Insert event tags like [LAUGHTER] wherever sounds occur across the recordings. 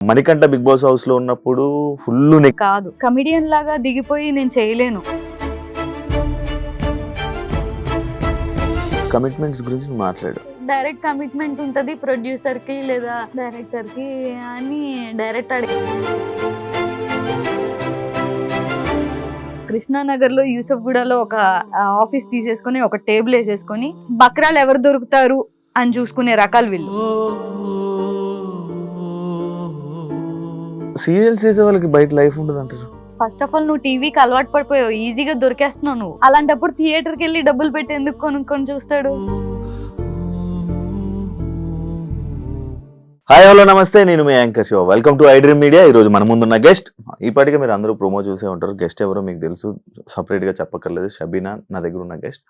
Manikanta big Boss హౌస్లో ఉన్నప్పుడు full కాదు. కమిడియన్ లాగా దిగిపోయి నేను చేయలేను. కమిట్మెంట్స్ గురించి మాట్లాడు. డైరెక్ట్ కమిట్మెంట్ ఉంటది ప్రొడ్యూసర్కి లేదా డైరెక్టర్కి అని డైరెక్ట్ అడిగి కృష్ణానగర్లో యూసఫ్గూడలో ఒక ఆఫీస్ తీసేసుకొని ఒక టేబుల్ వేసేసుకొని బక్రాలు ఎవరు దొరుకుతారు? అని చూసుకునే రకాలు వీళ్ళు. సీరియల్స్ చేసే వాళ్ళకి బయట లైఫ్ ఉండదు అంటారు ఫస్ట్ ఆఫ్ ఆల్ నువ్వు టీవీకి అలవాటు పడిపోయావు. ఈజీగా దొరికేస్తున్నావు నువ్వు. అలాంటప్పుడు థియేటర్కి వెళ్ళి డబ్బులు పెట్టి ఎందుకు కొనుక్కొని చూస్తాడు? హాయ్ హలో నమస్తే. నేను మీ anchor Shiva. Welcome to iDream media ఈ రోజు మన ముందున్న గెస్ట్ ఇప్పటికే మీరు అందరూ ప్రోమో చూసే ఉంటారు. గెస్ట్ ఎవరో మీకు తెలుసు. సపరేట్గా చెప్పక్కర్లేదు. షబీనా నా దగ్గర ఉన్న గెస్ట్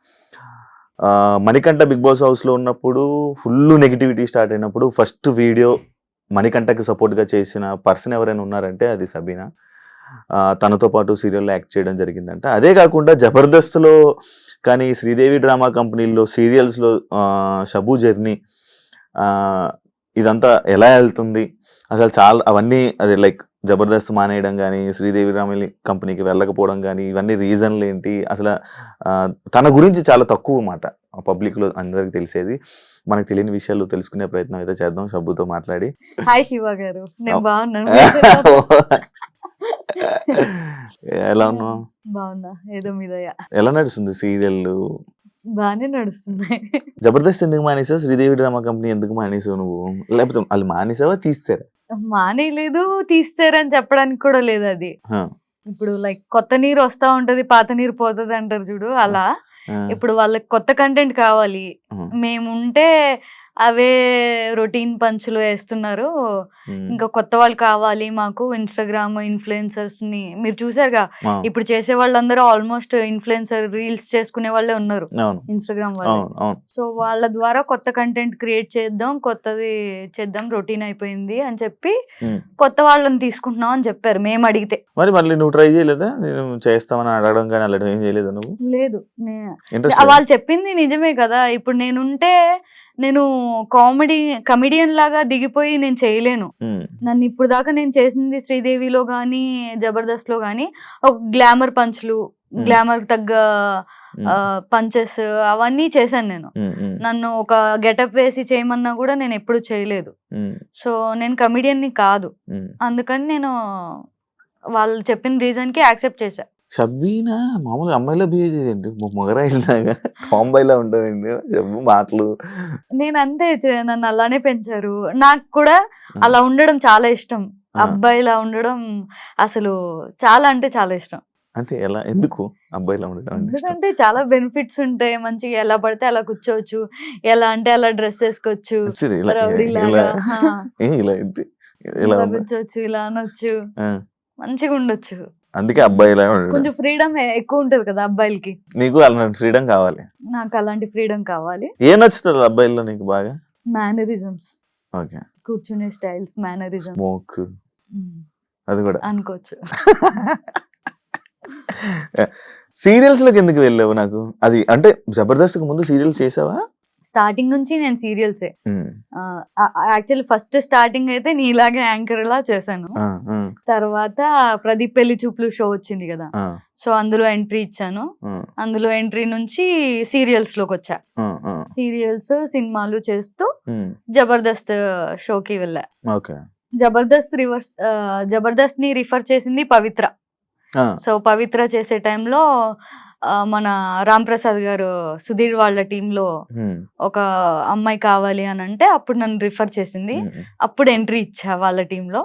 మణికంఠ బిగ్ బాస్ హౌస్లో ఉన్నప్పుడు ఫుల్ నెగిటివిటీ స్టార్ట్ అయినప్పుడు ఫస్ట్ వీడియో మణికంఠకి సపోర్ట్గా చేసిన పర్సన్ ఎవరైనా ఉన్నారంటే అది సబీనా. తనతో పాటు సీరియల్లో యాక్ట్ చేయడం జరిగిందంట. అదే కాకుండా జబర్దస్త్లో కానీ శ్రీదేవి డ్రామా కంపెనీల్లో సీరియల్స్లో షబు జర్నీ ఇదంతా ఎలా వెళ్తుంది? అసలు చాలా అవన్నీ అది లైక్ జబర్దస్త్ మానేయడం కానీ శ్రీదేవి రామిలి కంపెనీకి వెళ్ళకపోవడం కానీ ఇవన్నీ రీజన్లు ఏంటి? అసలు తన గురించి చాలా తక్కువ మాట పబ్లిక్లో అందరికి తెలిసేది. మనకు తెలియని విషయాలు తెలుసుకునే ప్రయత్నం అయితే చేద్దాం. షబ్బుతో మాట్లాడి. హాయ్ శివ గారు. నేను. బాగున్నాను. ఎలా ఉన్నావు? బాగున్నా. ఏదో మీద ఎలా నడుస్తుంది సీరియల్ బాగానే నడుస్తున్నాయి. జబర్దస్త్ ఎందుకు మానేసావు? శ్రీదేవి డ్రామా కంపెనీ ఎందుకు మానేసావు నువ్వు? లేకపోతే వాళ్ళు మానేసావా తీస్తారా మానేయలేదు తీస్తారని చెప్పడానికి కూడా లేదు అది. ఇప్పుడు లైక్ కొత్త నీరు వస్తా ఉంటది పాత నీరు పోతుంది అంటారు చూడు అలా. ఇప్పుడు వాళ్ళకి కొత్త కంటెంట్ కావాలి. మేము ఉంటే అవే రొటీన్ పంచులు వేస్తున్నారు. ఇంకా కొత్త వాళ్ళు కావాలి మాకు ఇన్స్టాగ్రామ్ ఇన్ఫ్లుయెన్సర్స్ని. మీరు చూసారుగా ఇప్పుడు చేసే వాళ్ళందరూ ఆల్మోస్ట్ ఇన్ఫ్లుయెన్సర్ రీల్స్ చేసుకునే వాళ్ళే ఉన్నారు ఇన్స్టాగ్రామ్ వాళ్ళు. సో వాళ్ళ ద్వారా కొత్త కంటెంట్ క్రియేట్ చేద్దాం కొత్తది చేద్దాం రొటీన్ అయిపోయింది అని చెప్పి. కొత్త వాళ్ళని తీసుకుంటున్నాం అని చెప్పారు మేము అడిగితే. మరి మళ్ళీ నువ్వు ట్రై చేయలేదా? నేను చేస్తామని అడగడం కానీ అలా ఏం చేయలేదా నువ్వు? లేదు? వాళ్ళు చెప్పింది నిజమే కదా. ఇప్పుడు నేనుంటే నేను కామెడీ కమిడియన్ లాగా దిగిపోయి నేను చేయలేను. నన్ను ఇప్పుడు దాకా నేను చేసింది శ్రీదేవిలో కానీ జబర్దస్త్లో కానీ ఒక గ్లామర్ పంచ్లు గ్లామర్ తగ్గ పంచెస్ అవన్నీ చేశాను నేను. నన్ను ఒక గెటప్ వేసి చేయమన్నా కూడా నేను ఎప్పుడు చేయలేదు. సో నేను కమిడియన్ని కాదు అందుకని నేను వాళ్ళు చెప్పిన రీజన్కి యాక్సెప్ట్ చేశా. షబ్బీనా? మామూలుగా అమ్మాయిలా బిహేవ్ చేయండి మొగరాయిలాగా టాంబాయిలా ఉంటావండి చెప్పు మాటలు. నేను అంతే నన్ను అలానే పెంచారు. నాకు కూడా అలా ఉండడం చాలా ఇష్టం. అబ్బాయిలా ఉండడం అసలు చాలా అంటే చాలా ఇష్టం. అంటే ఎలా? ఎందుకు అబ్బాయిలా ఉండడం ఎందుకంటే చాలా బెనిఫిట్స్ ఉంటాయి. మంచిగా ఎలా పడితే అలా కూర్చోవచ్చు. ఎలా అంటే అలా డ్రెస్ వేసుకోవచ్చు. ఇలా. కూర్చోవచ్చు ఇలా అనొచ్చు. మంచిగా ఉండొచ్చు. అందుకే అబ్బాయిలా కొంచెం ఫ్రీడమ్ ఎక్కువ ఉంటది కదా అబ్బాయిలకి. నీకు అలాంటి ఫ్రీడమ్ కావాలి. నాకు అలాంటి ఫ్రీడమ్ కావాలి. ఏ నచ్చుతుంది అబ్బాయిల్లో నీకు బాగా? Mannerisms okay. కూర్చునే స్టైల్స్ మేనరిజం స్మోక్ అది కూడా. అనుకోవచ్చు. [LAUGHS] సీరియల్స్లోకి ఎందుకు వెళ్ళావు నాకు? అది అంటే జబర్దస్త్ ముందు సీరియల్స్ చేసావా? స్టార్టింగ్ నుంచి నేను సీరియల్సే. యాక్చువల్లీ ఫస్ట్ స్టార్టింగ్ అయితే నీలాగే యాంకర్ లా చేశాను. తర్వాత ప్రదీప్ పెళ్ళి చూపులు షో వచ్చింది కదా. సో అందులో ఎంట్రీ ఇచ్చాను. అందులో ఎంట్రీ నుంచి సీరియల్స్లోకి వచ్చా సీరియల్స్ సినిమాలు చేస్తూ జబర్దస్త్ షోకి వెళ్ళా. జబర్దస్త్ రివర్స్ జబర్దస్త్ని రిఫర్ చేసింది పవిత్ర. సో పవిత్ర చేసే టైంలో మన రామ్ ప్రసాద్ గారు సుధీర్ వాళ్ళ టీంలో ఒక అమ్మాయి కావాలి అని అంటే అప్పుడు నన్ను రిఫర్ చేసింది. అప్పుడు ఎంట్రీ ఇచ్చా వాళ్ళ టీంలో.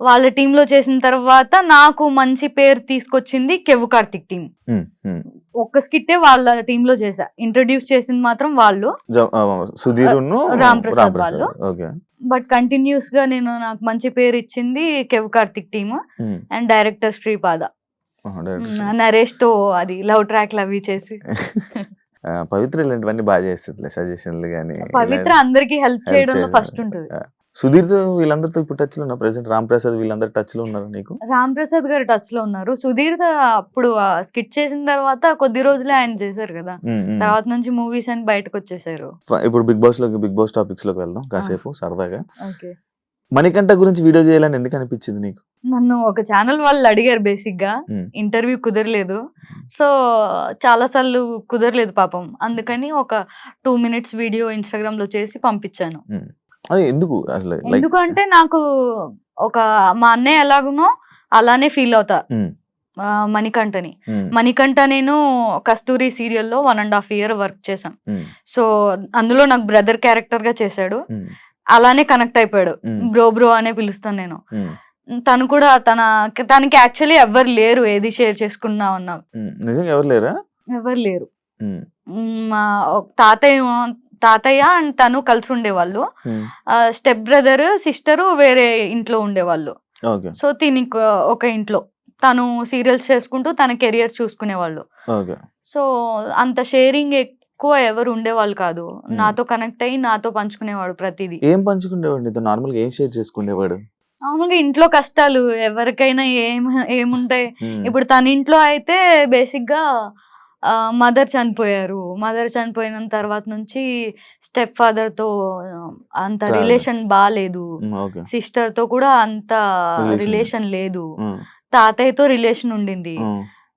వాళ్ళ టీంలో చేసిన తర్వాత నాకు మంచి పేరు తీసుకొచ్చింది కెవ్వు కార్తిక్ టీం. ఒక్క స్కిట్టే వాళ్ళ టీంలో చేశా. ఇంట్రడ్యూస్ చేసింది మాత్రం వాళ్ళు. రామ్ ప్రసాద్ వాళ్ళు. బట్ కంటిన్యూస్గా నేను నాకు మంచి పేరు ఇచ్చింది Kevvu Karthik team and director Sripada. నరేష్తో అది లవ్ ట్రాక్ అవి చేసి. పవిత్ర ఇలాంటివన్నీ బాగా చేస్తుంది సజెషన్లు కానీ పవిత్ర అందరికి హెల్ప్ చేయడంలో ఫస్ట్ ఉంటుంది. సుధీర్తో వీళ్ళందరితో ఇప్పుడు టచ్లో ఉన్నా ప్రెసెంట్ రామ్ ప్రసాద్ వీళ్ళందరూ టచ్లో ఉన్నారు నీకు? రామ్ ప్రసాద్ గారు టచ్లో ఉన్నారు. సుధీర్ అప్పుడు స్కిట్ చేసిన తర్వాత కొద్ది రోజులే ఆయన చేశారు కదా. తర్వాత నుంచి మూవీస్ అని బయటకు వచ్చేసారు. ఇప్పుడు బిగ్ బాస్లోకి బిగ్ బాస్ టాపిక్స్లోకి వెళ్దాం కాసేపు సరదాగా. ఓకే. మణికంఠ గురించి వీడియో చేయాలని ఎందుకు అనిపించింది నీకు? నన్ను ఒక ఛానల్ వాళ్ళు అడిగారు బేసిక్గా. ఇంటర్వ్యూ కుదరలేదు. సో చాలా సార్లు కుదరలేదు పాపం. అందుకని ఒక టూ మినిట్స్ వీడియో ఇన్స్టాగ్రామ్లో చేసి పంపించాను. ఎందుకు? ఎందుకంటే నాకు ఒక మా అన్నయ్య ఎలాగునో అలానే ఫీల్ అవుతా. మణికంఠని. మణికంఠ నేను కస్తూరి సీరియల్లో one and half year work చేశాను సో అందులో నాకు బ్రదర్ క్యారెక్టర్గా చేశాడు. అలానే కనెక్ట్ అయిపోయాడు. బ్రో బ్రో అనే పిలుస్తాను నేను. తను కూడా తన తనకి యాక్చువల్లీ ఎవరు లేరు ఏది షేర్ చేసుకున్నా అన్నా. నిజంగా ఎవరు లేరా? ఎవరు లేరు. మ్, తాతయ్య తాతయ్య అండ్ తను కలిసి ఉండేవాళ్ళు. స్టెప్ బ్రదర్ సిస్టరు వేరే ఇంట్లో ఉండేవాళ్ళు. సో తినికి ఒక ఇంట్లో. తను సీరియల్స్ చేసుకుంటూ తన కెరియర్ చూసుకునేవాళ్ళు. సో అంత షేరింగ్ ఎక్కువ ఎవరు ఉండేవాళ్ళు కాదు. నాతో కనెక్ట్ అయ్యి నాతో పంచుకునేవాడు ప్రతిదీ. ఏం పంచుకునేవాడు నీతో? నార్మల్గా ఏం షేర్ చేసుకునేవాడు? మామూలుగా ఇంట్లో కష్టాలు ఎవరికైనా ఏం ఏముంటాయి. ఇప్పుడు తన ఇంట్లో అయితే బేసిక్గా మదర్ చనిపోయారు. మదర్ చనిపోయిన తర్వాత నుంచి స్టెప్ ఫాదర్తో అంత. రిలేషన్ బాగాలేదు సిస్టర్తో కూడా అంత. రిలేషన్ లేదు. తాతయ్యతో రిలేషన్ ఉండింది.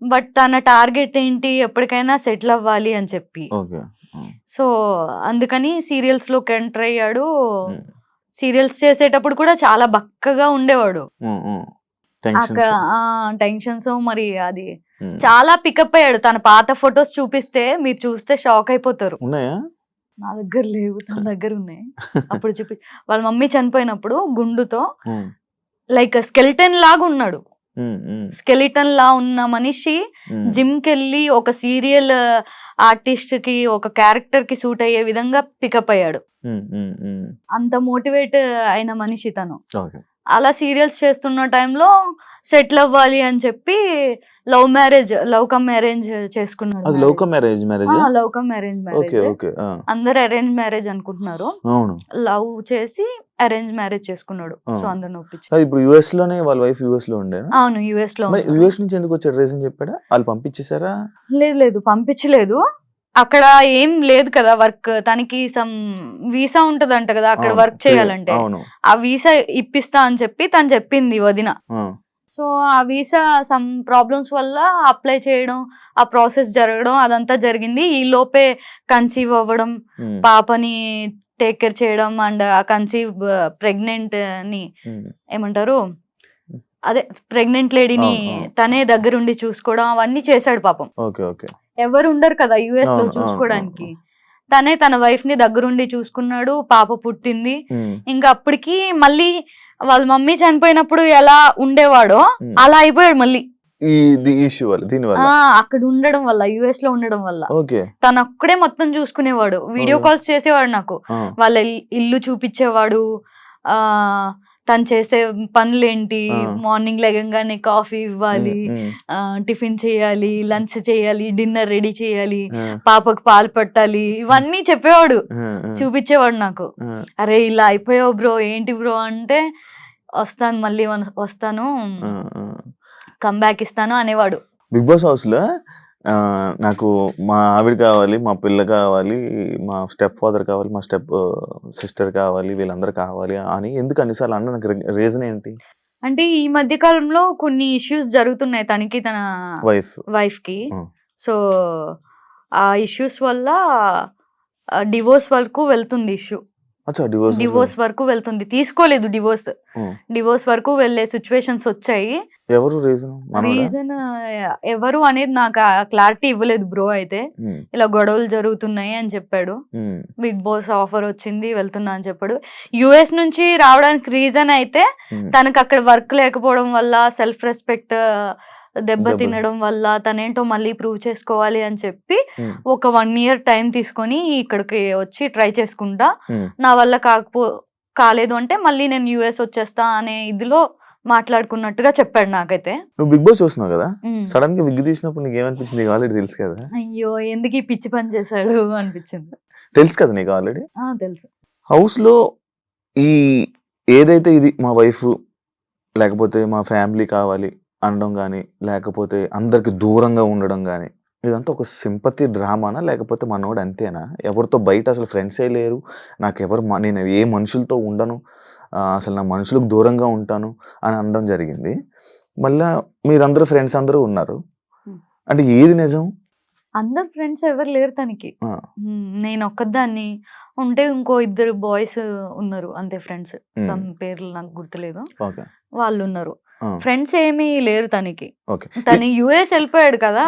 బట్ తన టార్గెట్ ఏంటి ఎప్పటికైనా సెటిల్ అవ్వాలి అని చెప్పి. సో అందుకని సీరియల్స్లోకి ఎంటర్ అయ్యాడు. సీరియల్స్ చేసేటప్పుడు కూడా చాలా బక్కగా ఉండేవాడు. టెన్షన్స్. మరి అది. చాలా పికప్ అయ్యాడు. తన పాత ఫొటోస్ చూపిస్తే మీరు చూస్తే షాక్ అయిపోతారు. నా దగ్గర లేవు తన [LAUGHS] దగ్గర ఉన్నాయి. అప్పుడు చూపి వాళ్ళ మమ్మీ చనిపోయినప్పుడు గుండుతో లైక్ స్కెలిటన్ లాగా ఉన్నాడు. స్కెలిటన్ లా ఉన్న మనిషి. జిమ్కి వెళ్ళి ఒక సీరియల్ ఆర్టిస్ట్కి ఒక క్యారెక్టర్కి సూట్ అయ్యే విధంగా పికప్ అయ్యాడు. అంత మోటివేట్ అయిన మనిషి తను అలా సీరియల్స్ చేస్తున్న టైంలో సెటిల్ అవ్వాలి అని చెప్పి love marriage love come marriage చేసుకున్నారు అది love marriage marriage? Love come marriage marriage. Okay అందరు అరేంజ్ మ్యారేజ్ అనుకుంటున్నారు. అవును. లవ్ చేసి అరేంజ్ మ్యారేజ్ చేసుకున్నాడు. సో అందరిని ఒప్పించి అది ఇప్పుడు యుఎస్లోనే వాళ్ళ వైఫ్ యుఎస్లో ఉండేనా అవును యుఎస్లో. యుఎస్ నుంచి ఎందుకు వచ్చాడు? రీజన్ చెప్పాడా? వాళ్ళు పంపించేశారా? లేదు లేదు పంపించలేదు. అక్కడ ఏం లేదు కదా వర్క్. తనకి సమ్ వీసా ఉంటదంట కదా అక్కడ అవును, వర్క్ చేయాలంటే. అవును. ఆ వీసా ఇప్పిస్తా అని చెప్పి తను చెప్పింది వదిన. ఆ, సో ఆ వీసా సమ్ ప్రాబ్లమ్స్ వల్ల అప్లై చేయడం ఆ ప్రాసెస్ జరగడం అదంతా జరిగింది. ఈ లోపే కన్సీవ్ అవ్వడం ఉమ్, పాపని టేక్ కేర్ చేయడం అండ్ ఆ కన్సీవ్ ప్రెగ్నెంట్ని ఉమ్, ఏమంటారు? అదే ప్రెగ్నెంట్ లేడీని. తనే దగ్గరుండి చూసుకోవడం అవన్నీ చేశాడు పాపం. ఎవరు ఉండరు కదా యుఎస్లో చూసుకోవడానికి. తనే తన వైఫ్ని దగ్గరుండి చూసుకున్నాడు పాప పుట్టింది. ఇంకా అప్పటికి మళ్ళీ వాళ్ళ మమ్మీ చనిపోయినప్పుడు ఎలా ఉండేవాడో. అలా అయిపోయాడు మళ్ళీ. అక్కడ ఉండడం వల్ల యుఎస్లో ఉండడం వల్ల. తను అక్కడే మొత్తం చూసుకునేవాడు. వీడియో. కాల్స్ చేసేవాడు నాకు. వాళ్ళ ఇల్- ఇల్లు చూపించేవాడు. ఆ తను చేసే పనులేంటి. మార్నింగ్ లెగంగానే కాఫీ ఇవ్వాలి టిఫిన్ చేయాలి లంచ్ చేయాలి డిన్నర్ రెడీ చేయాలి పాపకు పాలు పట్టాలి ఇవన్నీ చెప్పేవాడు. చూపించేవాడు నాకు. అరే ఇలా అయిపోయావు బ్రో ఏంటి బ్రో అంటే వస్తాను మళ్ళీ వస్తాను. కంబ్యాక్ ఇస్తాను అనేవాడు. బిగ్ బాస్ హౌస్లో నాకు మా ఆవిడ కావాలి మా పిల్ల కావాలి మా స్టెప్ ఫాదర్ కావాలి మా స్టెప్ సిస్టర్ కావాలి వీళ్ళందరూ కావాలి అని ఎందుకు అన్నిసార్లు అన్న నాకు రీజన్ ఏంటి? అంటే ఈ మధ్య కాలంలో కొన్ని ఇష్యూస్ జరుగుతున్నాయి తనకి తన వైఫ్ వైఫ్కి. సో ఆ ఇష్యూస్ వల్ల డివోర్స్ వరకు వెళ్తుంది ఇష్యూ డివోర్స్ వరకు వెళ్తుంది. తీసుకోలేదు డివోర్స్ డివోర్స్ వరకు వెళ్ళే సిచ్యువేషన్స్ వచ్చాయి. ఎవరు రీజన్ రీజన్ ఎవరు అనేది నాకు క్లారిటీ ఇవ్వలేదు బ్రో అయితే. ఇలా గొడవలు జరుగుతున్నాయి అని చెప్పాడు. బిగ్ బాస్ ఆఫర్ వచ్చింది వెళ్తున్నా అని చెప్పాడు. యుఎస్ నుంచి రావడానికి రీజన్ అయితే తనకు అక్కడ వర్క్ లేకపోవడం వల్ల సెల్ఫ్ రెస్పెక్ట్ దెబ్బ. తినడం వల్ల తనేంటో మళ్ళీ ప్రూవ్ చేసుకోవాలి అని చెప్పి ఒక వన్ ఇయర్ టైం తీసుకొని ఇక్కడికి వచ్చి ట్రై చేసుకుంటా. నా వల్ల కాకపో కాలేదు అంటే మళ్ళీ నేను యుఎస్ వచ్చేస్తా అనే ఇదిలో మాట్లాడుకున్నట్టుగా చెప్పాడు నాకైతే. నువ్వు బిగ్ బాస్ చూస్తున్నావు కదా. సడన్గా విగ్ తీసినప్పుడు నీకు ఏమనిపించింది నీకు ఆల్రెడీ తెలుసు కదా? అయ్యో ఎందుకు ఈ పిచ్చి పని చేశాడు అనిపించింది. తెలుసు కదా నీకు ఆల్రెడీ? తెలుసు. హౌస్లో ఈ ఏదైతే ఇది మా వైఫ్ లేకపోతే మా ఫ్యామిలీ కావాలి అనడం కానీ లేకపోతే అందరికి దూరంగా ఉండడం కానీ ఇదంతా ఒక సింపతి డ్రామానా? లేకపోతే మనోడు అంతేనా? ఎవరితో బయట అసలు ఫ్రెండ్సే లేరు? నాకు ఎవరు నేను ఏ మనుషులతో ఉండను? అసలు నా మనుషులకు దూరంగా ఉంటాను? అని అనడం జరిగింది. మళ్ళా మీరందరూ ఫ్రెండ్స్ అందరూ ఉన్నారు. అంటే ఏది నిజం? అందరు ఫ్రెండ్స్ ఎవరు లేరు తనకి. నేను ఒక్కదాన్ని ఉంటే ఇంకో ఇద్దరు బాయ్స్ ఉన్నారు. అంతే ఫ్రెండ్స్. సమ్ పేర్లు నాకు గుర్తులేదు. వాళ్ళు ఉన్నారు. ఫ్రెండ్స్ ఏమీ లేరు తనకి. తను యుఎస్ వెళ్ళిపోయాడు కదా.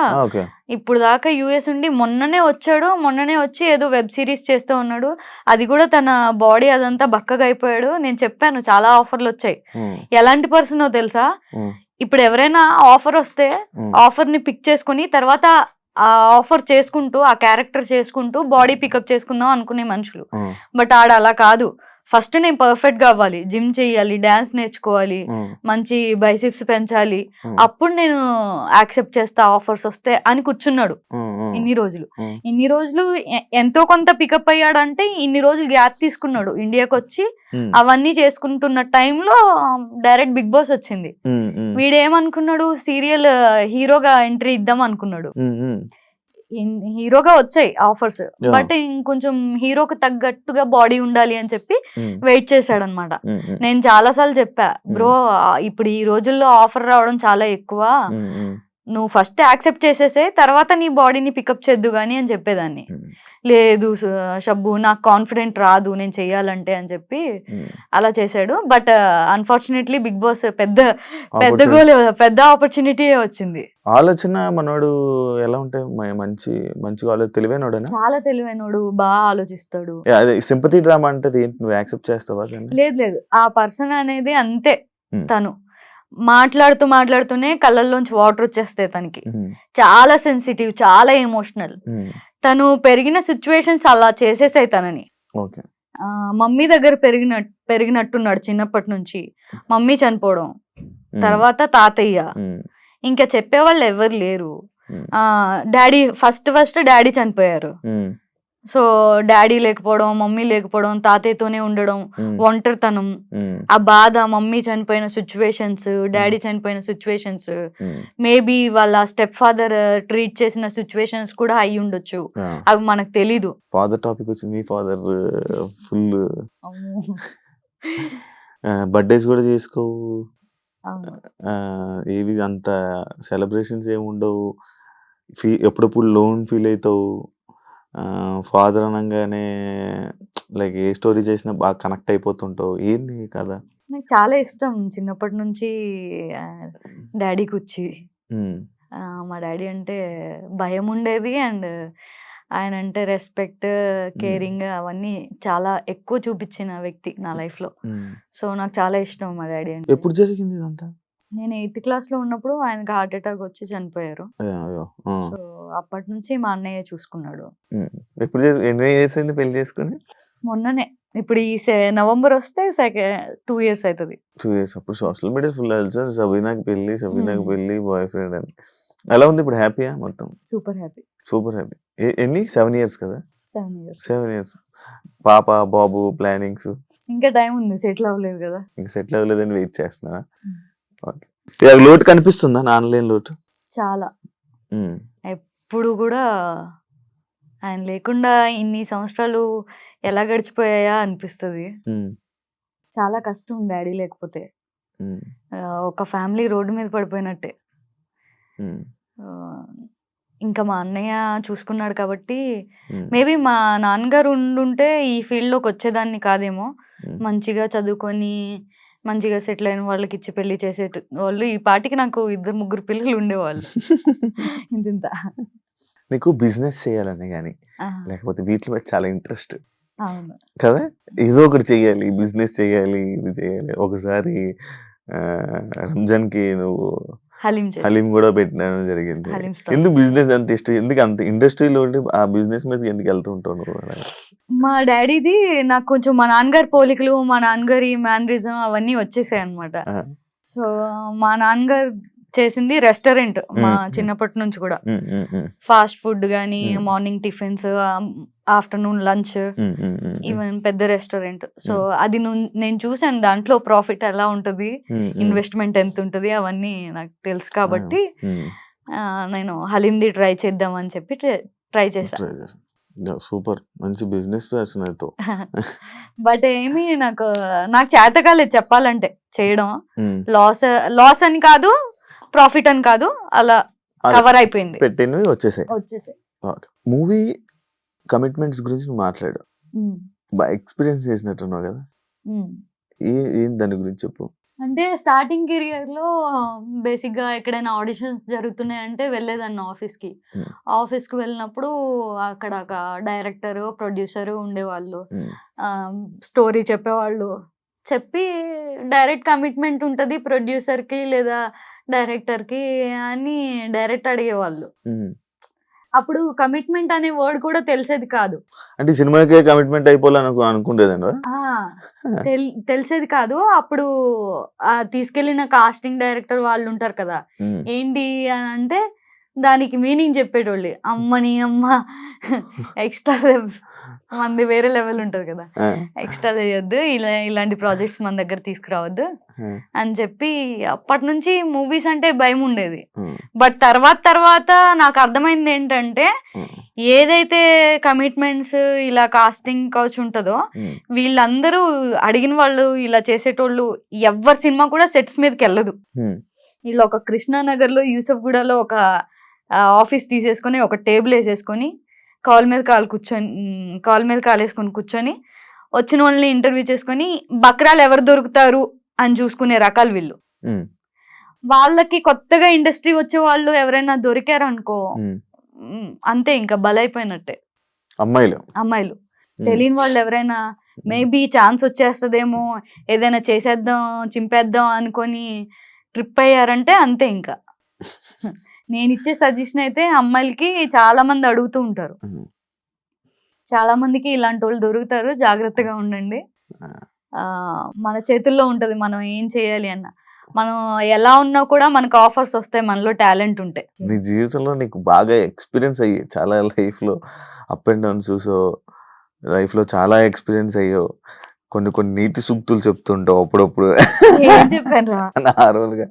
ఇప్పుడు దాకా యుఎస్ ఉండి మొన్ననే వచ్చాడు మొన్ననే వచ్చి ఏదో వెబ్ సిరీస్ చేస్తూ ఉన్నాడు. అది కూడా తన బాడీ అదంతా బక్కగా అయిపోయాడు. నేను చెప్పాను చాలా ఆఫర్లు వచ్చాయి. ఎలాంటి పర్సన్ తెలుసా? ఇప్పుడు ఎవరైనా ఆఫర్ వస్తే ఆఫర్ని పిక్ చేసుకుని తర్వాత ఆ ఆఫర్ చేసుకుంటూ ఆ క్యారెక్టర్ చేసుకుంటూ బాడీ పికప్ చేసుకుందాం అనుకునే మనుషులు. బట్ ఆడ అలా కాదు. ఫస్ట్ నేను పర్ఫెక్ట్గా అవ్వాలి. జిమ్ చేయాలి డాన్స్ నేర్చుకోవాలి మంచి బైసిప్స్ పెంచాలి. అప్పుడు నేను యాక్సెప్ట్ చేస్తా ఆఫర్స్ వస్తే అని కూర్చున్నాడు ఇన్ని రోజులు. ఇన్ని రోజులు ఎంతో కొంత పికప్ అయ్యాడంటే ఇన్ని రోజులు గ్యాప్ తీసుకున్నాడు. ఇండియాకి వచ్చి అవన్నీ చేసుకుంటున్న టైంలో డైరెక్ట్ బిగ్ బాస్ వచ్చింది. వీడేమనుకున్నాడు? సీరియల్ హీరోగా ఎంట్రీ ఇద్దాం అనుకున్నాడు. హీరోగా వచ్చాయి ఆఫర్స్. బట్ ఇంకొంచెం హీరోకి తగ్గట్టుగా బాడీ ఉండాలి అని చెప్పి వెయిట్ చేశాడనమాట. ఉమ్, ఉమ్, నేను చాలా సార్లు చెప్పా బ్రో ఇప్పుడు ఈ రోజుల్లో ఆఫర్ రావడం చాలా ఎక్కువ. నువ్వు ఫస్ట్ యాక్సెప్ట్ చేసేసే తర్వాత నీ బాడీని పికప్ చేద్దు గానీ అని చెప్పేదాన్ని. లేదు షబ్బు నాకు కాన్ఫిడెంట్ రాదు నేను చెయ్యాలంటే అని చెప్పి. అలా చేశాడు. బట్ అన్ఫార్చునేట్లీ బిగ్ బాస్ పెద్ద పెద్ద. గోల్ పెద్ద ఆపర్చునిటీ వచ్చింది. ఆలోచన మనోడు ఎలా ఉంటాయి మ- మంచి మంచిగా ఆలోచన తెలివైనోడేనా? చాలా తెలివైనోడు బాగా ఆలోచిస్తాడు. అదే సింపతి డ్రామా అంటే నువ్వు యాక్సెప్ట్ చేస్తావా? లేదు లేదు. ఆ పర్సన్ అనేది అంతే. తను. మాట్లాడుతూ మాట్లాడుతూనే కళ్ళల్లోంచి వాటర్ వచ్చేస్తాయి తనకి. చాలా సెన్సిటివ్ చాలా ఎమోషనల్ తను పెరిగిన సిచ్యువేషన్స్ అలా చేసేసాయి తనని. మమ్మీ దగ్గర పెరిగిన పెరిగినట్టున్నాడు చిన్నప్పటి నుంచి. మమ్మీ చనిపోవడం. తర్వాత తాతయ్య. ఇంకా చెప్పేవాళ్ళు ఎవరు లేరు. డాడీ ఫస్ట్ ఫస్ట్ డాడీ చనిపోయారు. సో డాడీ లేకపోవడం మమ్మీ లేకపోవడం తాతయ్యతోనే ఉండడం ఒంటరితనం ఆ బాధ మమ్మీ చనిపోయిన సిచ్యువేషన్స్ డాడీ చనిపోయిన సిచ్యువేషన్స్ మేబీ వాళ్ళ స్టెప్ ఫాదర్ ట్రీట్ చేసిన సిచ్యువేషన్స్ కూడా అయి ఉండొచ్చు. అవి మనకు తెలీదు. ఫాదర్ టాపిక్ వచ్చింది ఫాదర్ ఫుల్ బర్త్డేస్ కూడా చేసుకోవు ఏవి అంత సెలబ్రేషన్స్ ఏమి ఉండవు. ఫీ ఎప్పుడప్పుడు లోన్ ఫీల్ అవుతావు. ఫాదర్ అనగానే లైక్ ఏ స్టోరీ చేసినా బాగా కనెక్ట్ అయిపోతుంటావు. ఏంది కదా నాకు చాలా ఇష్టం. చిన్నప్పటి నుంచి డాడీ కూర్చి మా డాడీ అంటే భయం ఉండేది అండ్ ఆయన అంటే రెస్పెక్ట్ కేరింగ్ అవన్నీ చాలా ఎక్కువ చూపించిన వ్యక్తి నా లైఫ్లో. సో నాకు చాలా ఇష్టం మా డాడీ అంటే. ఎప్పుడు జరిగింది ఇదంతా? నేను ఎయిత్ క్లాస్లో ఉన్నప్పుడు ఆయనకి హార్ట్ అటాక్ వచ్చి చనిపోయారు. సో అప్పటి నుంచి మా అన్నయ్య చూసుకున్నాడు. ఎన్ని ఇయర్స్ అయింది పెళ్ళి చేసుకుని? మొన్ననే. ఇప్పుడు ఈ నవంబర్ వస్తే సెకండ్ టూ ఇయర్స్ అవుతుంది టూ ఇయర్స్ అప్పుడు సోషల్ మీడియా ఫుల్ సార్ సబీనాకి పెళ్ళి సబీనాకి. పెళ్ళి బాయ్ ఫ్రెండ్ అని. ఎలా ఉంది ఇప్పుడు? హ్యాపీయా మొత్తం? Super happy. Super happy. ఎన్ని? సెవెన్ ఇయర్స్ కదా? Seven years. Seven years. పాప బాబు ప్లానింగ్స్. ఇంకా టైం ఉంది. సెటిల్ అవ్వలేదు కదా? ఇంకా సెటిల్ అవ్వలేదని వెయిట్ చేస్తున్నా లోటు కనిపిస్తుందా? ఆన్లైన్ లోటు? చాలా. ఉమ్, ఇప్పుడు కూడా ఆయన లేకుండా ఇన్ని సంవత్సరాలు ఎలా గడిచిపోయాయా అనిపిస్తుంది. చాలా కష్టం డాడీ లేకపోతే. ఒక ఫ్యామిలీ రోడ్డు మీద పడిపోయినట్టే. ఇంకా మా అన్నయ్య చూసుకున్నాడు కాబట్టి మేబీ మా నాన్నగారు ఉండుంటే ఈ ఫీల్డ్లోకి వచ్చేదాన్ని కాదేమో. మంచిగా చదువుకొని మంచిగా సెటిల్ అయిన వాళ్ళకి ఇచ్చి పెళ్ళి చేసే వాళ్ళు ఈ పాటికి నాకు ఇద్దరు ముగ్గురు పిల్లలు ఉండేవాళ్ళు. [LAUGHS] ఇంత నీకు బిజినెస్ చేయాలని కానీ లేకపోతే వీటి మీద చాలా ఇంట్రెస్ట్. కదా? ఏదో ఒకటి చెయ్యాలి బిజినెస్ చేయాలి ఇది చేయాలి. ఒకసారి ఆ, రంజాన్కి నువ్వు హలీం హలీం కూడా పెట్టడం జరిగింది. ఎందుకు బిజినెస్ అంత ఇష్టం ఎందుకు అంత ఇండస్ట్రీలో ఉండి ఆ బిజినెస్ మీద ఎందుకు వెళ్తూ ఉంటావు నువ్వు మా డాడీది నాకు కొంచెం మా నాన్నగారి పోలికలు మా నాన్నగారి మ్యానరిజం అవన్నీ వచ్చేసాయి అనమాట. సో మా నాన్నగారు చేసింది రెస్టారెంట్ మా. చిన్నప్పటి నుంచి కూడా ఫాస్ట్ ఫుడ్ కానీ మ్మ్. Morning tiffins afternoon lunch even పెద్ద రెస్టారెంట్ సో. అది నేను చూసాను దాంట్లో ప్రాఫిట్ ఎలా ఉంటది ఇన్వెస్ట్మెంట్ ఎంత ఉంటది అవన్నీ నాకు తెలుసు కాబట్టి నేను హలీంది ట్రై చేద్దాం అని చెప్పి ట్రై చేశాను. సూపర్ మంచి బిజినెస్ పర్సన్ అయితే [LAUGHS] బట్ ఏమి నాకు నాకు చేత కాలేదు చెప్పాలంటే చేయడం. లాస్ లాస్ అని కాదు ప్రాఫిట్ అని కాదు అలా కవర్ అయిపోయింది. పెట్టినవి వచ్చేసాయి. వచ్చేసాయి. మూవీ కమిట్మెంట్స్ గురించి నువ్వు మాట్లాడు. ఎక్స్పీరియన్స్ చేసినట్టున్నావు కదా. ఏ దాని గురించి చెప్పు. అంటే స్టార్టింగ్ కెరియర్లో బేసిక్గా ఎక్కడైనా ఆడిషన్స్ జరుగుతున్నాయంటే వెళ్ళేదాన్ని ఆఫీస్కి. ఆఫీస్కి వెళ్ళినప్పుడు అక్కడ ఒక డైరెక్టర్ ప్రొడ్యూసర్ ఉండేవాళ్ళు. స్టోరీ చెప్పేవాళ్ళు. చెప్పి డైరెక్ట్ కమిట్మెంట్ ఉంటుంది ప్రొడ్యూసర్కి లేదా డైరెక్టర్కి అని డైరెక్ట్ అడిగేవాళ్ళు. అప్పుడు కమిట్మెంట్ అనే వర్డ్ కూడా తెలిసేది కాదు. అంటే సినిమాకే కమిట్మెంట్ అయిపోవాలని అనుకు అనుకుండేదండి ఆ, తెల్- తెలిసేది కాదు. అప్పుడు తీసుకెళ్ళిన కాస్టింగ్ డైరెక్టర్ వాళ్ళు ఉంటారు కదా. ఏంటి అని అంటే దానికి మీనింగ్ చెప్పేటోళ్ళు. అమ్మని అమ్మ ఎక్స్ట్రా మంది వేరే లెవెల్ ఉంటుంది కదా. ఎక్స్ట్రా చేయొద్దు ఇలా ఇలాంటి ప్రాజెక్ట్స్ మన దగ్గర తీసుకురావద్దు అని చెప్పి అప్పటి నుంచి మూవీస్ అంటే భయం ఉండేది. బట్ తర్వాత తర్వాత నాకు అర్థమైంది ఏంటంటే ఏదైతే కమిట్మెంట్స్ ఇలా కాస్టింగ్ కౌచ్ ఉంటుందో వీళ్ళందరూ అడిగిన వాళ్ళు ఇలా చేసేటోళ్ళు ఎవ్వరి సినిమా కూడా సెట్స్ మీదకి వెళ్ళదు. వీళ్ళు ఒక కృష్ణానగర్లో యూసఫ్ గూడలో ఒక ఆఫీస్ తీసేసుకొని ఒక టేబుల్ వేసేసుకొని కాల్ మీద కాల్ కూర్చొని కాల్ మీద కాల్ వేసుకొని కూర్చొని వచ్చిన వాళ్ళని ఇంటర్వ్యూ చేసుకొని బక్రాలు ఎవరు దొరుకుతారు? అని చూసుకునే రకాలు వీళ్ళు. వాళ్ళకి కొత్తగా ఇండస్ట్రీ వచ్చే వాళ్ళు ఎవరైనా దొరికారు అనుకో అంతే ఇంకా బలైపోయినట్టే. అమ్మాయిలు. అమ్మాయిలు. తెలియని వాళ్ళు ఎవరైనా మేబీ ఛాన్స్ వచ్చేస్తుందేమో ఏదైనా చేసేద్దాం చింపేద్దాం అనుకొని ట్రిప్ అయ్యారంటే అంతే ఇంకా. నేను ఇచ్చే సజెషన్ అయితే అమ్మాయిలకి చాలా మంది అడుగుతూ ఉంటారు. చాలా మందికి ఇలాంటి వాళ్ళు దొరుకుతారు. జాగ్రత్తగా ఉండండి. మన చేతుల్లో ఉంటది మనం ఏం చేయాలి అన్న. మనం ఎలా ఉన్నా కూడా మనకు ఆఫర్స్ వస్తాయి మనలో టాలెంట్ ఉంటే. నీ జీవితంలో నీకు బాగా ఎక్స్పీరియన్స్ అయ్యి చాలా లైఫ్లో అప్ అండ్ డౌన్ చూసో లైఫ్లో చాలా ఎక్స్పీరియన్స్ అయ్యావు. కొన్ని కొన్ని నీతి సూక్తులు చెప్తుంటావు అప్పుడప్పుడు. ఏం చెప్పాను రా నార్మల్గా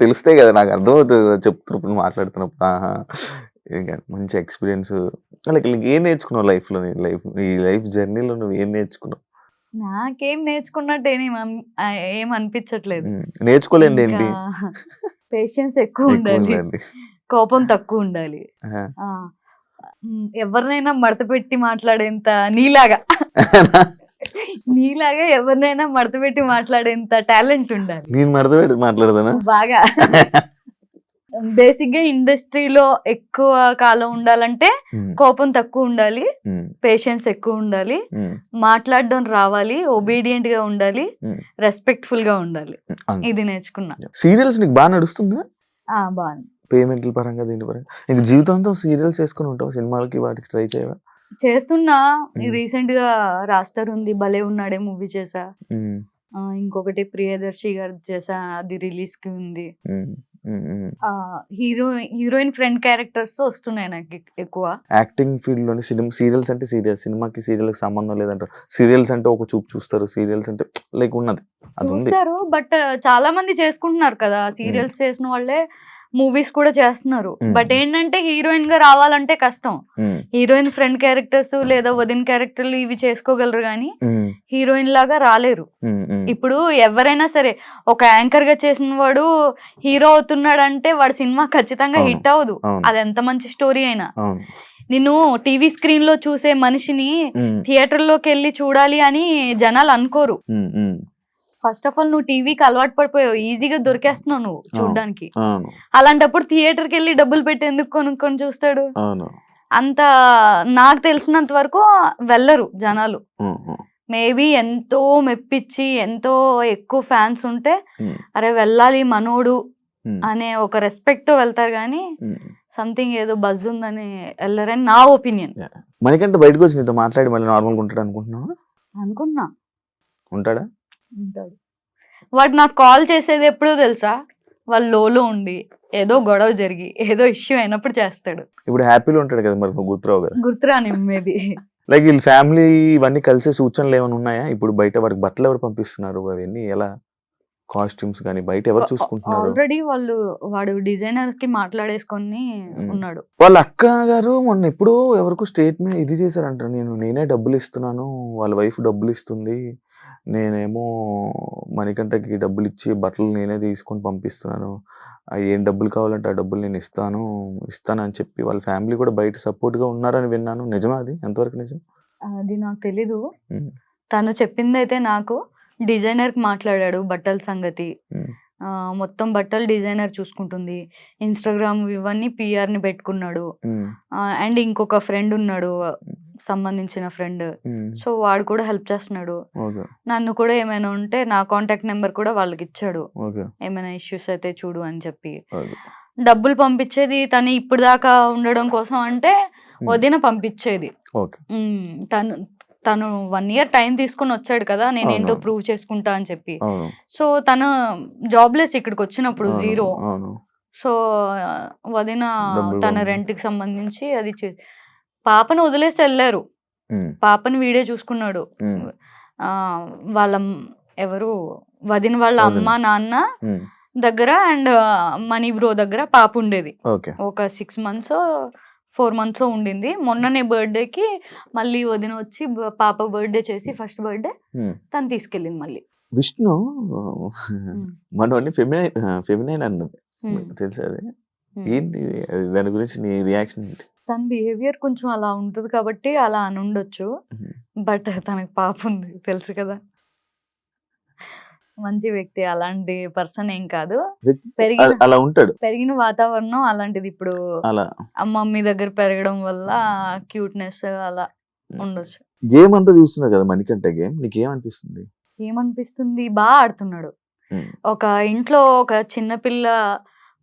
తెలుస్తాయి కదా నాకు అర్థమవుతుంది చెప్తున్నప్పుడు మాట్లాడుతున్నప్పుడు. ఆహా. ఇంకా మంచి ఎక్స్పీరియన్స్. లైక్ ఏం నేర్చుకున్నావు లైఫ్లో నీ లైఫ్ ఈ లైఫ్ జర్నీలో నువ్వు ఏం నేర్చుకున్నావు? నాకేం నేర్చుకున్నట్టు ఏం అనిపించట్లేదు. నేర్చుకోలేంది ఏంటి? పేషెన్స్ ఎక్కువ ఉండాలి. కోపం తక్కువ ఉండాలి. ఎవరినైనా మడత పెట్టి మాట్లాడేంత నీలాగా. [LAUGHS] నీలాగా ఎవరినైనా మడత పెట్టి మాట్లాడేంత టాలెంట్ ఉండాలి. నేను మడత మాట్లాడదానా బాగా. [LAUGHS] బేసిక్గా ఇండస్ట్రీలో ఎక్కువ కాలం ఉండాలంటే కోపం తక్కువ ఉండాలి పేషెన్స్ ఎక్కువ ఉండాలి మాట్లాడడం రావాలి ఒబీడియంట్గా ఉండాలి. రెస్పెక్ట్ఫుల్గా ఉండాలి. ఇది నేర్చుకున్నా. సీరియల్స్ నీకు బాగా నడుస్తుందా? ఆ, బాగుంది. పేమెంట్ల పరంగా దీని పరంగా. నీకు జీవితంతో సీరియల్స్ చేసుకుని ఉంటావు? సినిమాలకి వాటికి ట్రై చేయవా? చేస్తున్నా. రీసెంట్గా రాస్టర్ ఉంది భలే ఉన్నాడే మూవీ చేసా. ఇంకొకటి ప్రియదర్శి గారు చేసా అది రిలీజ్కి ఉంది హీరో హీరోయిన్ ఫ్రెండ్ క్యారెక్టర్స్ వస్తున్నాయి నాకు ఎక్- ఎక్కువ. యాక్టింగ్ ఫీల్డ్లోని సినిమా సీరియల్స్ అంటే సీరియల్స్ సినిమాకి సీరియల్కి సంబంధం లేదంటారు. సీరియల్స్ అంటే ఒక చూపు చూస్తారు సీరియల్స్ అంటే లైక్ ఉన్నది చూస్తారు బట్ చాలా మంది చేసుకుంటున్నారు కదా. సీరియల్స్ చేసిన వాళ్ళే మూవీస్ కూడా చేస్తున్నారు. బట్ ఏంటంటే హీరోయిన్గా రావాలంటే కష్టం. హీరోయిన్ ఫ్రెండ్ క్యారెక్టర్స్ లేదా వదిన క్యారెక్టర్లు ఇవి చేసుకోగలరు కానీ హీరోయిన్ లాగా రాలేరు. ఇప్పుడు ఎవరైనా సరే ఒక యాంకర్గా చేసిన వాడు హీరో అవుతున్నాడు అంటే వాడి సినిమా ఖచ్చితంగా. హిట్ అవ్వదు. అది ఎంత మంచి స్టోరీ అయినా. నిన్ను టీవీ స్క్రీన్లో చూసే మనిషిని థియేటర్లోకి వెళ్ళి చూడాలి అని జనాలు అనుకోరు. ఫస్ట్ ఆఫ్ ఆల్ నువ్వు టీవీకి అలవాటు పడిపోయావు. ఈజీగా దొరికేస్తున్నావు నువ్వు చూడడానికి. అలాంటప్పుడు థియేటర్కి వెళ్ళి డబ్బులు పెట్టి ఎందుకు కొనుక్కొని చూస్తాడు? అంత నాకు తెలిసినంత వరకు వెళ్ళరు జనాలు. మేబీ ఎంతో మెప్పించి ఎంతో ఎక్కువ ఫ్యాన్స్ ఉంటే అరే వెళ్ళాలి మనోడు అనే ఒక రెస్పెక్ట్తో వెళ్తారు కానీ. సంథింగ్ ఏదో బజ్ ఉందని వెళ్ళరని నా ఒపీనియన్ మనకంటే బయటకు వచ్చి నీతో మాట్లాడి మళ్ళీ నార్మల్గా ఉంటాడు అనుకుంటున్నావా? అనుకున్నా ఉంటాడా? ఉంటాడు. వాడు నాకు కాల్ చేసేది ఎప్పుడో తెలుసా? వాళ్ళు లోలో ఉండి ఏదో గొడవ జరిగి ఏదో ఇష్యూ అయినప్పుడు చేస్తాడు. ఇప్పుడు హ్యాపీలో ఉంటాడు కదా మరి నువ్వు గుర్తురావు కదా? గుర్తురాని మేబీ. లైక్ వీళ్ళ ఫ్యామిలీ ఇవన్నీ కలిసే సూచనలు ఏమైనా ఉన్నాయా? ఇప్పుడు బయట వాడికి బట్టలు ఎవరు పంపిస్తున్నారు? అవన్నీ ఎలా? కాస్ట్యూమ్స్ కానీ బయట ఎవరు చూసుకుంటున్నారు? ఆల్రెడీ వాళ్ళు వాడు డిజైనర్కి మాట్లాడేసుకొని. ఉన్నాడు. వాళ్ళ అక్క గారు మొన్న ఎప్పుడో ఎవరికో స్టేట్మెంట్ ఇది చేశారంట. నేను నేనే డబ్బులు ఇస్తున్నాను వాళ్ళ వైఫ్ డబ్బులు ఇస్తుంది నేనేమో మణికంటకి డబ్బులు ఇచ్చి బట్టలు నేనే తీసుకొని పంపిస్తున్నాను. ఏం డబ్బులు కావాలంటే ఆ డబ్బులు నేను ఇస్తాను ఇస్తాను అని చెప్పి వాళ్ళ ఫ్యామిలీ కూడా బయట support గా ఉన్నారని విన్నాను. నిజమా అది? ఎంతవరకు నిజం? అది నాకు తెలీదు. తను చెప్పింది అయితే నాకు డిజైనర్కి మాట్లాడాడు బట్టల సంగతి. మొత్తం బట్టలు డిజైనర్ చూసుకుంటుంది. ఇన్స్టాగ్రామ్ ఇవన్నీ PR ని పెట్టుకున్నాడు. అండ్ ఇంకొక ఫ్రెండ్ ఉన్నాడు. సంబంధించిన ఫ్రెండ్. సో వాడు కూడా హెల్ప్ చేస్తున్నాడు. నన్ను కూడా ఏమైనా ఉంటే నా కాంటాక్ట్ నెంబర్ కూడా వాళ్ళకి ఇచ్చాడు. ఏమైనా ఇష్యూస్ అయితే చూడు అని చెప్పి. డబ్బులు పంపించేది తను ఇప్పుడు దాకా ఉండడం కోసం అంటే. వదిన పంపించేది. తను తను వన్ ఇయర్ టైం తీసుకొని వచ్చాడు కదా నేను ఏంటో. ప్రూవ్ చేసుకుంటా అని చెప్పి. సో తను జాబ్లెస్ ఇక్కడికి వచ్చినప్పుడు జీరో సో వదిన తన రెంట్కి సంబంధించి అది పాపను వదిలేసి వెళ్ళారు. పాపని వీడే చూసుకున్నాడు. వాళ్ళ ఎవరు? వదిన వాళ్ళ. అమ్మ నాన్న దగ్గర అండ్ మనీ బ్రో దగ్గర పాప ఉండేది. ఓకే. ఒక సిక్స్ మంత్స్ ఫోర్ మంత్స్ ఉండింది. మొన్ననే బర్త్డేకి మళ్ళీ వదిన వచ్చి పాప బర్త్డే చేసి ఫస్ట్ బర్త్డే. తను తీసుకెళ్ళింది మళ్ళీ. విష్ణు మనోని ఫెమినైన్ ఫెమినైన్ అన్నది. తెలుసా అది. ఏంటి దాని గురించి నీ రియాక్షన్ ఏంటి? తన బిహేవియర్ కొంచెం అలా ఉంటుంది కాబట్టి అలా అని ఉండొచ్చు. బట్ తనకి పాప ఉంది తెలుసు కదా. మంచి వ్యక్తి అలాంటి పర్సన్ ఏం కాదు. అలా ఉంటాడు. పెరిగిన వాతావరణం అలాంటిది ఇప్పుడు మమ్మీ దగ్గర పెరగడం వల్ల క్యూట్నెస్ అలా ఉండొచ్చు. గేమ్ అంతా చూస్తున్నావు కదా మణికంఠ గేమ్? నీకేమనిపిస్తుంది? ఏమనిపిస్తుంది? బాగా ఆడుతున్నాడు. ఒక ఇంట్లో ఒక చిన్న పిల్ల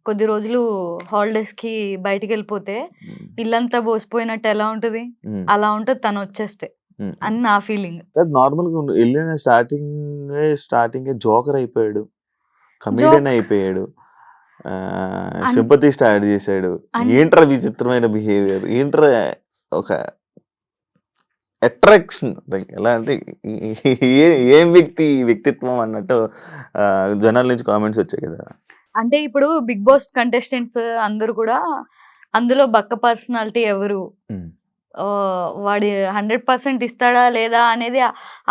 కొద్ది రోజులు హాలిడేస్కి బయటికి వెళ్ళిపోతే ఇల్లంతా బోసిపోయినట్టు ఎలా ఉంటది? అలా ఉంటది తను వచ్చేస్తే. అని నా ఫీలింగ్. నార్మల్గా. వెళ్ళిన స్టార్టింగ్ స్టార్టింగ్ జోకర్ అయిపోయాడు. కమీడియన్ అయిపోయాడు. సింపతి స్టార్ట్ చేశాడు ఏంట్రా విచిత్రమైన బిహేవియర్? ఏంట్రా ఒక అట్రాక్షన్? ఎలా అంటే ఏ- ఏం వ్యక్తి వ్యక్తిత్వం అన్నట్టు జనాల నుంచి కామెంట్స్ వచ్చాయి కదా. అంటే ఇప్పుడు బిగ్ బాస్ కంటెస్టెంట్స్ అందరూ కూడా అందులో బక్క పర్సనాలిటీ ఎవరు? వాడి హండ్రెడ్ పర్సెంట్ ఇస్తాడా లేదా అనేది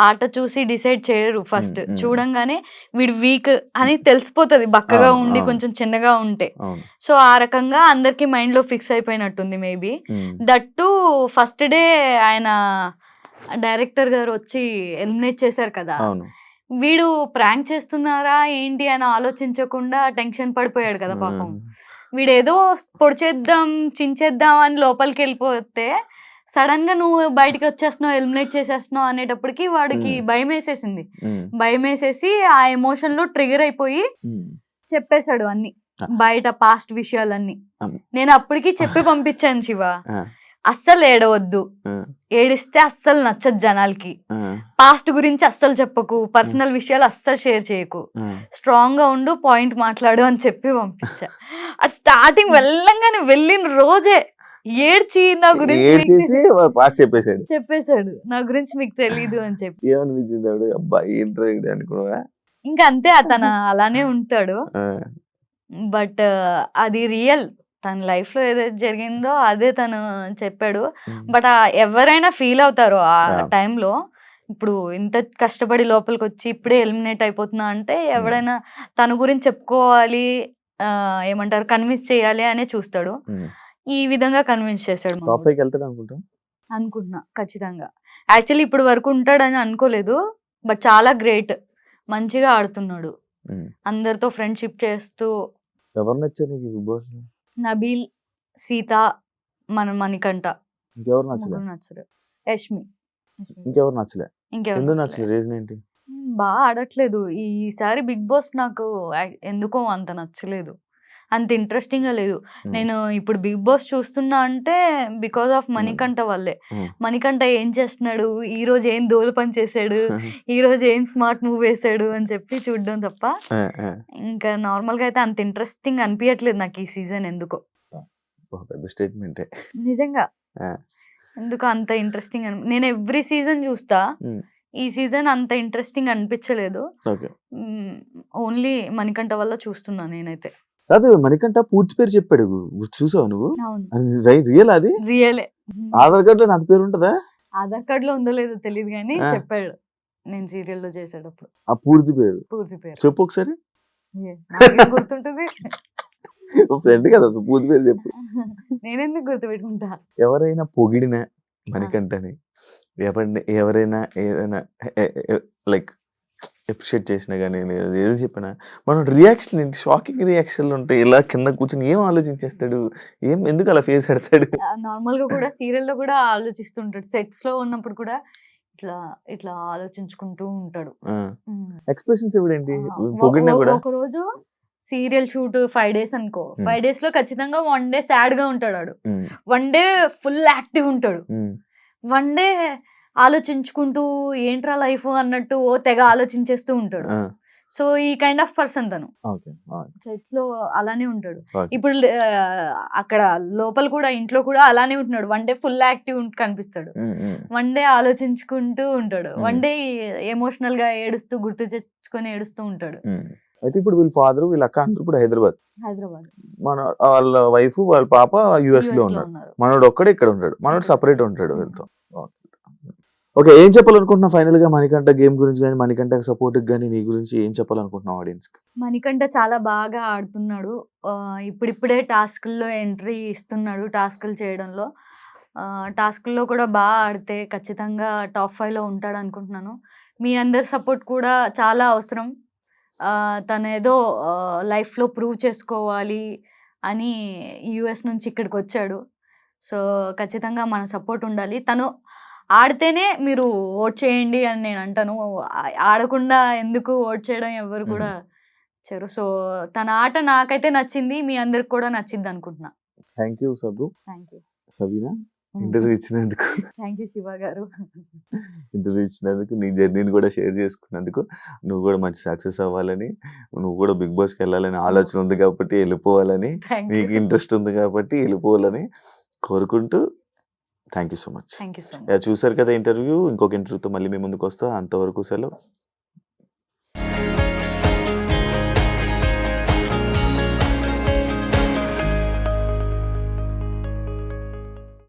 ఆట చూసి డిసైడ్ చేయరు ఫస్ట్. చూడంగానే వీడు వీక్ అని తెలిసిపోతుంది. బక్కగా ఉండి. కొంచెం చిన్నగా ఉంటే. సో ఆ రకంగా అందరికి మైండ్లో ఫిక్స్ అయిపోయినట్టుంది మేబీ. దట్టు ఫస్ట్ డే ఆయన డైరెక్టర్ గారు వచ్చి ఎలిమినేట్ చేశారు కదా. వీడు ప్రాంక్ చేస్తున్నారా ఏంటి అని ఆలోచించకుండా టెన్షన్ పడిపోయాడు కదా పాపం వీడేదో పొడిచేద్దాం చించేద్దాం అని లోపలికి వెళ్ళిపోతే సడన్గా నువ్వు బయటికి వచ్చేస్తున్నావు ఎలిమినేట్ చేసేస్తున్నావు అనేటప్పటికి వాడికి. భయం వేసేసింది భయం వేసేసి ఆ ఎమోషన్లో ట్రిగర్ అయిపోయి. చెప్పేశాడు అన్ని. బయట పాస్ట్ విషయాలన్నీ. నేను అప్పటికి చెప్పి [LAUGHS] పంపించాను శివ అస్సలు ఏడవద్దు. ఏడిస్తే అస్సలు నచ్చదు జనాలకి. పాస్ట్ గురించి అస్సలు చెప్పకు. పర్సనల్ విషయాలు అస్సలు షేర్ చేయకు. స్ట్రాంగ్గా ఉండు పాయింట్ మాట్లాడు అని చెప్పి పంపించా. అది స్టార్టింగ్ వెళ్ళంగానే వెళ్ళిన రోజే ఏడ్చి నా గురించి చెప్పేశాడు. చెప్పేశాడు. నా గురించి మీకు తెలీదు అని చెప్పి. ఏమనిపించింది ఆవిడ? అబ్బా ఏంట్రా ఇది అనుకున్నావా? ఇంకా అంతే అతను అలానే ఉంటాడు. బట్ అది రియల్ తన లైఫ్లో ఏదైతే జరిగిందో అదే తను చెప్పాడు. బట్ ఎవరైనా ఫీల్ అవుతారు ఆ. టైంలో ఇప్పుడు ఇంత కష్టపడి లోపలికి వచ్చి ఇప్పుడే ఎలిమినేట్ అయిపోతున్నా అంటే ఎవడైనా తన గురించి చెప్పుకోవాలి ఏమంటారు కన్విన్స్ చేయాలి అనే చూస్తాడు. ఈ విధంగా కన్విన్స్ చేశాడు అనుకుంటా? అనుకుంటున్నా ఖచ్చితంగా. యాక్చువల్లీ ఇప్పుడు వరకు ఉంటాడని అనుకోలేదు బట్ చాలా గ్రేట్. మంచిగా ఆడుతున్నాడు. అందరితో ఫ్రెండ్షిప్ చేస్తూ ఎవరు నచ్చారు? నబీల్ సీత మన మణికంఠ. ఇంకెవరు నచ్చలే? ముగ్గురు నచ్చరు? యష్మి. ఇంకెవరు నచ్చలే? ఇంకెవరు ఎందుకు నచ్చలేదు. నచ్చలే? రీజన్ ఏంటి? బాగా ఆడట్లేదు. ఈసారి బిగ్ బాస్ నాకు ఎందుకో అంత నచ్చలేదు. అంత ఇంట్రెస్టింగ్గా లేదు. నేను ఇప్పుడు బిగ్ బాస్ చూస్తున్నా అంటే బికాస్ ఆఫ్. మణికంఠ వల్లే. మణికంఠ ఏం చేస్తున్నాడు? ఈ రోజు ఏం దోలు పని చేశాడు? [LAUGHS] ఈ రోజు ఏం స్మార్ట్ మూవ్ వేసాడు అని చెప్పి చూడడం తప్ప. ఇంకా నార్మల్గా అయితే అంత ఇంట్రెస్టింగ్ అనిపించట్లేదు నాకు ఈ సీజన్ ఎందుకో. పెద్ద స్టేట్మెంటే. నిజంగా. ఎందుకు అంత ఇంట్రెస్టింగ్ అని నేను ఎవ్రీ సీజన్ చూస్తా. ఈ సీజన్ అంత ఇంట్రెస్టింగ్ అనిపించలేదు. ఓన్లీ మణికంఠ వల్ల చూస్తున్నా నేనైతే. కాదు మణికంఠ పూర్తి పేరు చెప్పాడు. గుర్తు చూసావు నువ్వు? రియల్ అది? రియలే. ఆధార్ కార్డులో నా పేరు ఉంటుందా? ఆధార్ కార్డ్లో ఉందో లేదో తెలియదు కానీ. చెప్పాడు. నేను సీరియల్లో చేసేటప్పుడు. ఆ పూర్తి పేరు. పూర్తి పేరు. చెప్పు ఒకసారి. గుర్తుంటుంది? ఫ్రెండ్ కదా పూర్తి పేరు చెప్పు. నేనెందుకు గుర్తుపెట్టుకుంటా? ఎవరైనా పొగిడిన మణికంఠని ఎవరిని ఎవరైనా ఏదైనా లైక్ అప్రిషియేట్ చేసినా కానీ నేను ఏది చెప్పినా. మనం రియాక్షన్ ఏంటి? షాకింగ్ రియాక్షన్లు ఉంటాయి. ఇలా కింద కూర్చొని ఏం ఆలోచించేస్తాడు? ఏం ఎందుకు అలా ఫేస్ పెడతాడు? నార్మల్గా కూడా సీరియల్లో కూడా ఆలోచిస్తుంటాడు. సెట్స్లో ఉన్నప్పుడు కూడా ఇట్లా ఇట్లా ఆలోచించుకుంటూ ఉంటాడు. ఎక్స్ప్రెషన్స్ కూడా? ఒక రోజు సీరియల్ షూట్ ఫైవ్ డేస్ అనుకో. ఫైవ్ డేస్లో ఖచ్చితంగా వన్ డే సాడ్గా ఉంటాడు వన్ డే ఫుల్ యాక్టివ్ ఉంటాడు. వన్ డే ఆలోచించుకుంటూ ఏంట్రా లైఫ్ అన్నట్టు ఓ తెగ ఆలోచించేస్తూ ఉంటాడు. సో ఈ కైండ్ ఆఫ్ పర్సన్ తను. సెట్లో అలానే ఉంటాడు. ఇప్పుడు అక్కడ లోపల కూడా ఇంట్లో కూడా అలానే ఉంటున్నాడు. వన్ డే ఫుల్ యాక్టివ్ కనిపిస్తాడు. వన్ డే ఆలోచించుకుంటూ ఉంటాడు. వన్. డే ఎమోషనల్గా ఏడుస్తూ గుర్తు తెచ్చుకొని ఏడుస్తూ ఉంటాడు. అయితే ఇప్పుడు వీళ్ళ ఫాదర్ వీళ్ళ అక్క అందరూ ఇప్పుడు హైదరాబాద్. హైదరాబాద్. మన వాళ్ళ వైఫ్ వాళ్ళ పాప యుఎస్లో ఉన్నారు. మనోడు ఒక్కడే ఇక్కడ ఉంటాడు. మనోడు. సపరేట్ ఉంటాడు. వీళ్ళతో. ఓకే ఏం చెప్పాలనుకుంటున్నా ఫైనల్గా? మణికంఠ గేమ్ గురించి కానీ మణికంఠ సపోర్ట్ కానీ నీ గురించి ఏం చెప్పాలనుకుంటున్నావు ఆడియన్స్ మణికంఠ చాలా బాగా ఆడుతున్నాడు. ఇప్పుడిప్పుడే టాస్క్ల్లో ఎంట్రీ ఇస్తున్నాడు టాస్క్లు చేయడంలో. ఆ, టాస్క్ల్లో కూడా బాగా ఆడితే ఖచ్చితంగా టాప్ ఫైవ్లో ఉంటాడు అనుకుంటున్నాను. మీ అందరి సపోర్ట్ కూడా చాలా అవసరం. తను ఏదో లైఫ్లో ప్రూవ్ చేసుకోవాలి అని యుఎస్ నుంచి ఇక్కడికి వచ్చాడు. సో ఖచ్చితంగా మన సపోర్ట్ ఉండాలి. తను ఆడితేనే మీరు ఓట్ చేయండి అని నేను అంటాను. ఆడకుండా ఎందుకు ఓట్ చేయడం ఎవరు కూడా చేయరు సో తన ఆట నాకైతే నచ్చింది మీ అందరికి కూడా నచ్చింది అనుకుంటున్నా. Thank you Sabbu. Thank you. Sabina interview ఇచ్చినందుకు. థ్యాంక్ యూ శివ గారు. ఇంటర్వ్యూ ఇచ్చినందుకు నీ జర్నీని కూడా షేర్ చేసుకున్నందుకు నువ్వు కూడా మంచి సక్సెస్ అవ్వాలని నువ్వు కూడా బిగ్ బాస్కి వెళ్ళాలని ఆలోచన ఉంది కాబట్టి వెళ్ళిపోవాలని నీకు ఇంట్రెస్ట్ ఉంది కాబట్టి వెళ్ళిపోవాలని కోరుకుంటూ థ్యాంక్ యూ సో మచ్ చూసారు కదా ఇంటర్వ్యూ. ఇంకొక ఇంటర్వ్యూతో మళ్ళీ మీ ముందుకు వస్తా. అంతవరకు సెలవు.